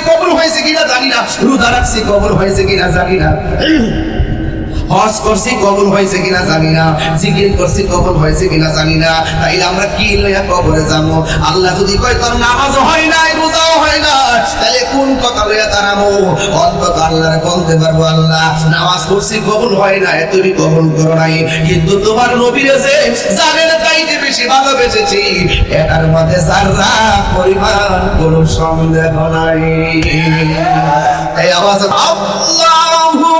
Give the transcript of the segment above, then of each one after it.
কবুল হয়েছে কিনা জানি না। রোজা রাখছি কবর হয়েছে কিনা জানি না। হজ করছি কবুল হয়েছে কিনা জানি না, জিকির করছি কবুল হয়েছে কিনা জানি না, তাইলে আমরা কি লইয়া কবরে যাব? আল্লাহ যদি কয়, তোর নামাজও হয় নাই, রোজাও হয় না তাহলে কোন কথা লইয়া দাঁড়াবো? অন্তত আল্লাহরে বলতে পারব, আল্লাহ, নামাজ পড়ছি, কবুল হয় না তুমি কবুল করো নাই। কিন্তু তোমার নবীর যে জানেন তাইতে বেশি ভালোবেসেছি, এটার মধ্যে যারা পরিমাণ কোনো সন্দেহ নাই। এই আওয়াজ আল্লাহু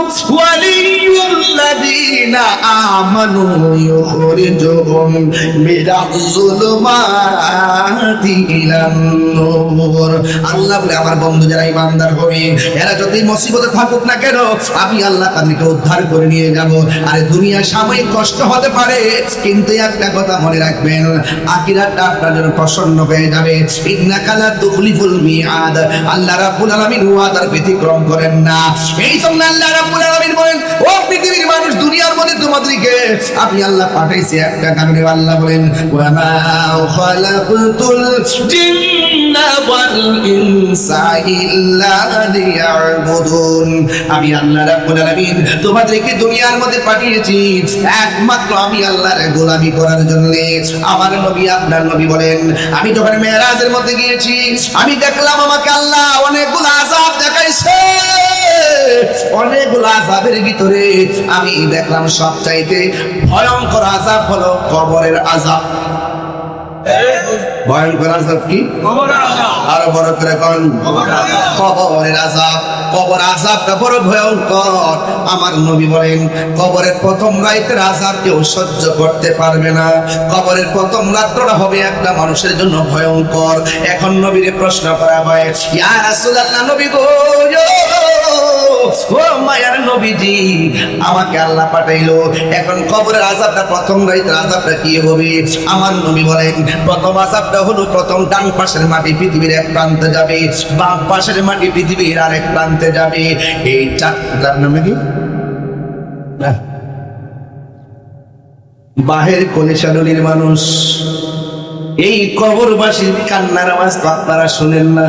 আল্লাহ উদ্ধার করে নিয়ে যাব। দুনিয়া সাময়িক কষ্ট হতে পারে, কিন্তু একটা কথা মনে রাখবেন, আখিরাতটা আপনার জন্য প্রসন্ন হয়ে যাবে। আল্লাহ রাব্বুল আলামিন ব্যতিক্রম করেন না। এই আল্লাহ রাব্বুল তোমাদেরকে আপনি আল্লাহ পাঠাইছে একটা কারণে আল্লাহ বলেন আমি আল্লাহ তোমাদেরকে দুনিয়ার মধ্যে পাঠিয়েছি। একমাত্র আমি আল্লাহর গোলামি করার জন্য। আমার নবী, আপনার নবী বলেন, আমি যখন মেয়েরাজের মধ্যে গিয়েছি, আমি দেখলাম আমাকে আল্লাহ অনেকগুলো আযাব দেখাইছে। অনেকগুলো আজাবের ভিতরে আমি দেখলাম সবচাইতে ভয়ঙ্কর আজাব হলো কবরের আজাব ভয়ঙ্কর আজাব কি? আরও বড় করে কন। কবরের আযাব। কবর আজাবটা বড় ভয়ঙ্কর। আমার নবী বলেন, কবরের প্রথম রাতের আজাব কেউ সহ্য করতে পারবে না। কবরের প্রথম রাত্রটা হবে একটা মানুষের জন্য ভয়ঙ্কর। এখন নবীরে প্রশ্ন করা হয়, ইয়া রাসূলুল্লাহ, নবী গো ও মায়ার নবীজি, আমাকে আল্লাহ পাঠাইলো। এখন কবরের প্রথম আযাবটা কি হবে? আমার নবী বলেন, প্রথম হলো প্রথম ডান পাশের মাটি পৃথিবীর এক প্রান্তে যাবে, বাম পাশের মাটি পৃথিবীর আরেক প্রান্তে যাবে। এই চারটার নামে কি? বাহের কলিশাডলির মানুষ। এই কবরবাসীর কান্নার আওয়াজ তো আপনারা শুনেন না।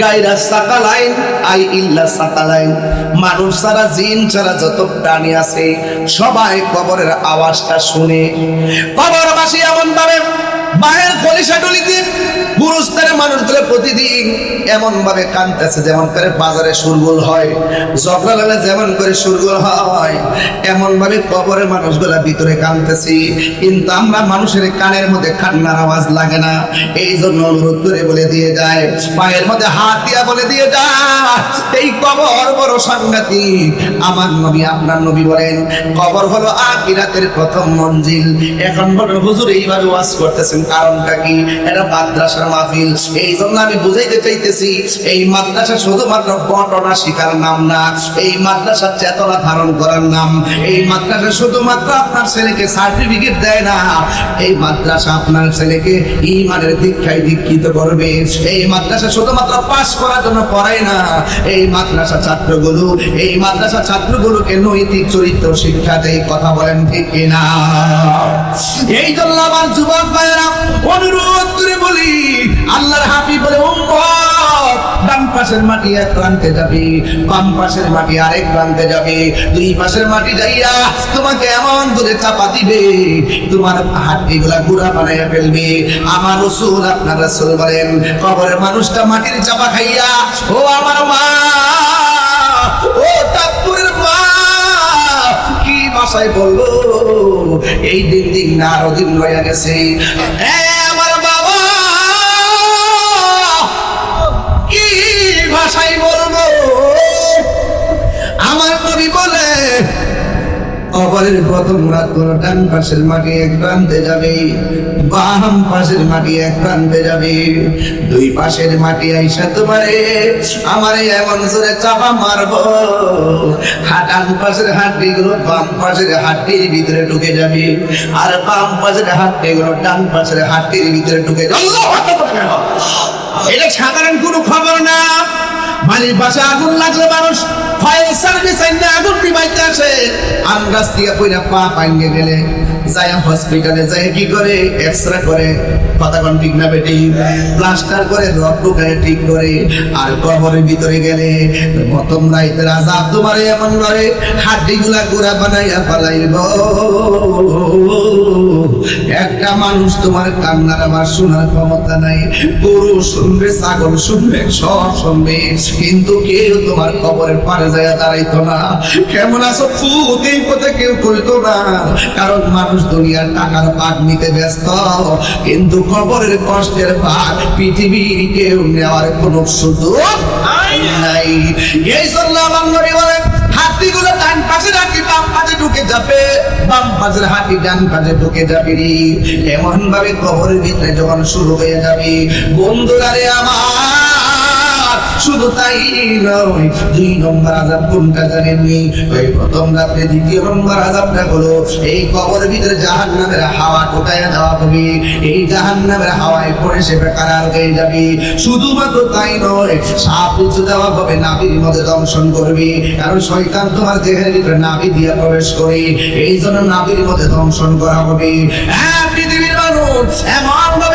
গায়রা সাকালাইন আই ইল্লা সাকালাইন মানুষ ছাড়া জিন ছাড়া যত প্রাণী আছে, সবাই কবরের আওয়াজটা শুনে। কবরবাসী এমন ভাবে মায়ের কলিশা ডলিতে গুরুস্থানে মানুষগুলো প্রতিদিন এমন ভাবে কানতেছে যেমন করে বাজারে সুরগুল হয় ঝগড়া লাগলে যেমন করে সুরগুল হয় এমন ভাবে কবরের মানুষগুলা ভিতরে কানতেছি কিন্তু আমরা মানুষের কানের মধ্যে কান্নার আওয়াজ লাগে না। এই জন্য অনুরোধ করে বলে দিয়ে যায়, পায়ের মধ্যে হাত দিয়া বলে দিয়ে যায়, এই কবর বড় সাংঘাতিক। আমার নবী, আপনার নবী বলেন, কবর হলো আখিরাতের প্রথম মঞ্জিল। এখন বলেন, হুজুর, এইভাবে ওয়াজ করতেছেন কারণটা কি? এটা মাদ্রাসার মাহফিল। এই জন্য আমি বুঝাইতে চাইতেছি, এই মাদ্রাসা শুধুমাত্র ঘটনা শিকার নাম না, এই মাদ্রাসার চেতনা ধারণ করার নাম। এই মাদ্রাসা শুধুমাত্র আপনার ছেলেকে সার্টিফিকেট দেয় না, এই মাদ্রাসা আপনার ছেলেকে ইমানের দীক্ষায় দীক্ষিত করবে। এই মাদ্রাসা শুধুমাত্র পাস করার জন্য পড়ায় না, এই মাদ্রাসা ছাত্রগুলো, এই মাদ্রাসা ছাত্রগুলোকে নৈতিক চরিত্র শিক্ষা দেয়, কথা বলেন ঠিক কিনা? এই জন্য আমার যুবক ভাইয়েরা, অনুরোধ করে বলি আল্লাহর হাবি বলে পাশের মাটি এক প্রান্তে যাবে, বাম পাশের মাটি আরেক প্রান্তে যাবে, দুই পাশের মাটি যাইয়া তোমাকে এমন চাপা দিবে, তোমার গুড়া বানাইয়া ফেলবে। আমার রসুল, আপনার রসুল বলেন, কবরের মানুষটা মাটির চাপা খাইয়া, ও আমার মা, ও তাপুরের মা, কি ভাষায় বলব এই দিন দিন না, আরও দিন রয়ে গেছে। ভাষায় বলব, আমার নবী বলে কবরের প্রথম রাত কোন ডান পাশের মাটি এক প্রান্তে যাবে, বাম পাশের মাটি এক প্রান্তে যাবে, দুই পাশের মাটি আইসা তোমারে, আমার এমন জোরে চাপা মারবো হা- ডান পাশের হাড্ডি গুলো বাম পাশের হাড্ডির ভিতরে ঢুকে যাবে, আর বাম পাশের হাড্ডি গুলো ডান পাশের হাড্ডির ভিতরে ঢুকে যাবে। এটা সাধারণ কোনো খবর না। বাড়ির পাশে আগুন লাগলে মানুষ ফায়ার সার্ভিস আগুন নিবাইতে আসে। গাছ দিয়ে পা পাঙ্গে গেলে। যায় হসপিটালে যায় কি করে? এক্সরে করে কোন ঠিক না বেটি। প্লাস্টার করে রড ঢুকায় ঠিক করে। আর কবরের ভিতরে গেলে, প্রথম রাইতে রাজা তোমার এমন করে। হাড্ডি গুলা গুড়া বানাইয়া পালাইব একটা মানুষ তোমার কান্নার আমার শোনার ক্ষমতা নাই। গরু শুনবে, ছাগল শুনবে, সব শুনবে। কিন্তু কেউ তোমার কবরের পারে যায় দাঁড়াইতো না। কেমন আছো? এই পথে কেউ করিতো না। কারণ মানুষ দুনিয়ার টাকার ভাগ নিতে ব্যস্ত। কিন্তু কবরের কষ্টের ভাগ পৃথিবীর কেউ নেওয়ার কোনো সুযোগ নাই। এই জন্য আমার নবী হাতিগুলো ডান পাশে রাখি, বাম পাশে ঢুকে যাবে। বাম পাশের হাতি ডান পাশে ঢুকে যাবে এমন ভাবে কবরের ভিতরে যখন শুরু হয়ে যাবে, বন্ধুরা রে আমার শুধু তাই নয়, দুই নম্বর আজাব কোনটা জানেননি ওই প্রথম রাত্রে দ্বিতীয় নম্বর আজাবটা হলো, এই কবরের ভিতরে জাহান নামের হাওয়া ঢোকায় দেওয়া হবে। এই জাহান নামের হাওয়ায় পড়ে সে বেকার হয়ে যাবে। শুধুমাত্র তাই নয়, সাপ উঁচু দেওয়া হবে, নাভির মধ্যে দংশন করবে। কারণ শয়তান তোমার দেহের ভিতরে নাভি দিয়ে প্রবেশ করে। এই জন্য নাভির মধ্যে দংশন করা হবে। হ্যাঁ পৃথিবীর মানুষ আমরা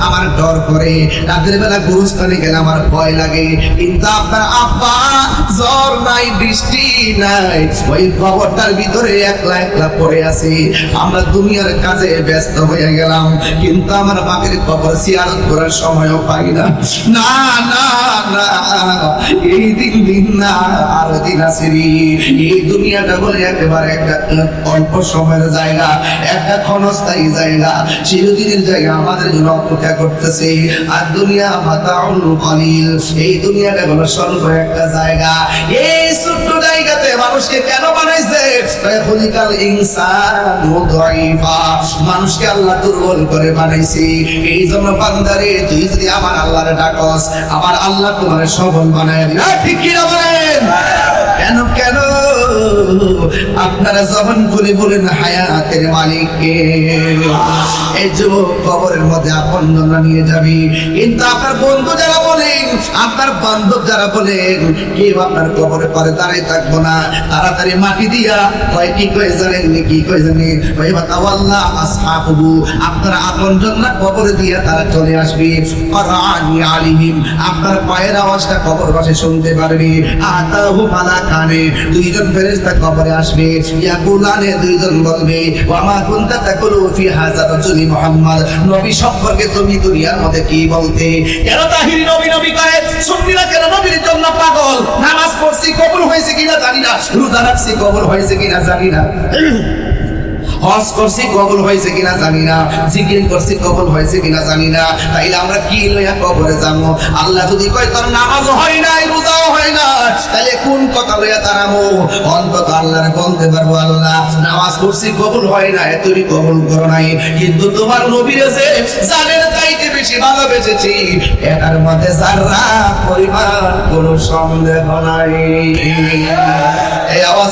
আমার ডর করে। রাতের বেলা গুরুস্থানে গেলে আমার ভয় লাগে। কিন্তু আপনার আব্বা, জ্বর নাই, বৃষ্টি নাই। ওই খবরটার ভিতরে একলা একলা পড়ে আছে। আমরা দুনিয়ার কাজে ব্যস্ত হয়ে গেলাম। কিন্তু আমার বাপের খবর সিয়ারত করার সময়ও পাই না। না না না, এই দিন দিন না, আরও দিন আছে এই দুনিয়াটা বলে একেবারে একটা অল্প সময়ের জায়গা, একটা ক্ষণস্থায়ী জায়গা। চিরদিনের জায়গা আমাদের জন্য অপেক্ষা করতেছে। আর দুনিয়া মাতাউল কলিল। এই দুনিয়াটা হলো স্বল্প একটা জায়গা। এই ছোট্ট জায়গাতে মানুষকে কেন বানাইছে? খলিকাল ইনসান মানুষকে আল্লাহ দুর্বল করে বানাইছে। এই জন্য বান্দারে তুই যদি আমার আল্লাহর ডাকস, আমার আল্লাহ তোমার সবল বানায়। না, ঠিক কিনা বলেন? কেন কেন? আপনারা জবান করে বলেন হায়াতের মালিককে, এই যুবক কবরের মধ্যে আপন নিয়ে যাবি। কিন্তু আপনার বন্ধু যারা বলেন, আপনার বান্ধব যারা বলেন, কেউ আপনার কবরে পারে দাঁড়িয়ে থাকব না। তাড়াতাড়ি মাটি দিয়া, কয় কি কয়ে জানেন কি কয়ে জানি? ওই বাতাওয়াল্লাহ আসহাবু আপনার আপন জন্য কবরে দিয়া তারা চলে আসবে। করানি আলিহিম, আপনার পায়ের আওয়াজটা কবর পাশে শুনতে পারবে। আতাহু মালাকানে, দুইজন ফেরেশতা কবরে আসবে ইয়াকুলানে দুইজন বলবে ওয়ামা কুনতা তাকুলু ফি হাযা রাজুলি মুহাম্মদ? নবী সম্পর্কে তুমি দুনিয়ার মধ্যে কি বলতে? কেন তাহিরি নবী নবী কয়ে, সুন্নিরা কেন নবীর জন্য পাগল? নামাজ পড়ছি, কবুল হয়েছে কিনা জানি না। রোজা রাখছি, কবুল হয়েছে কিনা জানি না। হজ করছি কবুল হয়েছে কিনা জানি না। জিকির করছি কবুল হয়েছে কিনা জানি না। তাইলে আমরা কি লইয়া কবরে যাব? আল্লাহ যদি কয়, তোর নামাজ হয় নাই, রোজাও হয় না তাহলে কোন কথা লইয়া দাঁড়াবো? অন্তত আল্লাহরে বলতে পারব, আল্লাহ, নামাজ পড়ছি, কবুল হয় না তুমি কবুল করো নাই। কিন্তু তোমার নবীরে যে জানের চাইতে বেশি ভালোবেসেছি, এটার মধ্যে যারা পরিমাণ কোনো সন্দেহ নাই। এই আওয়াজ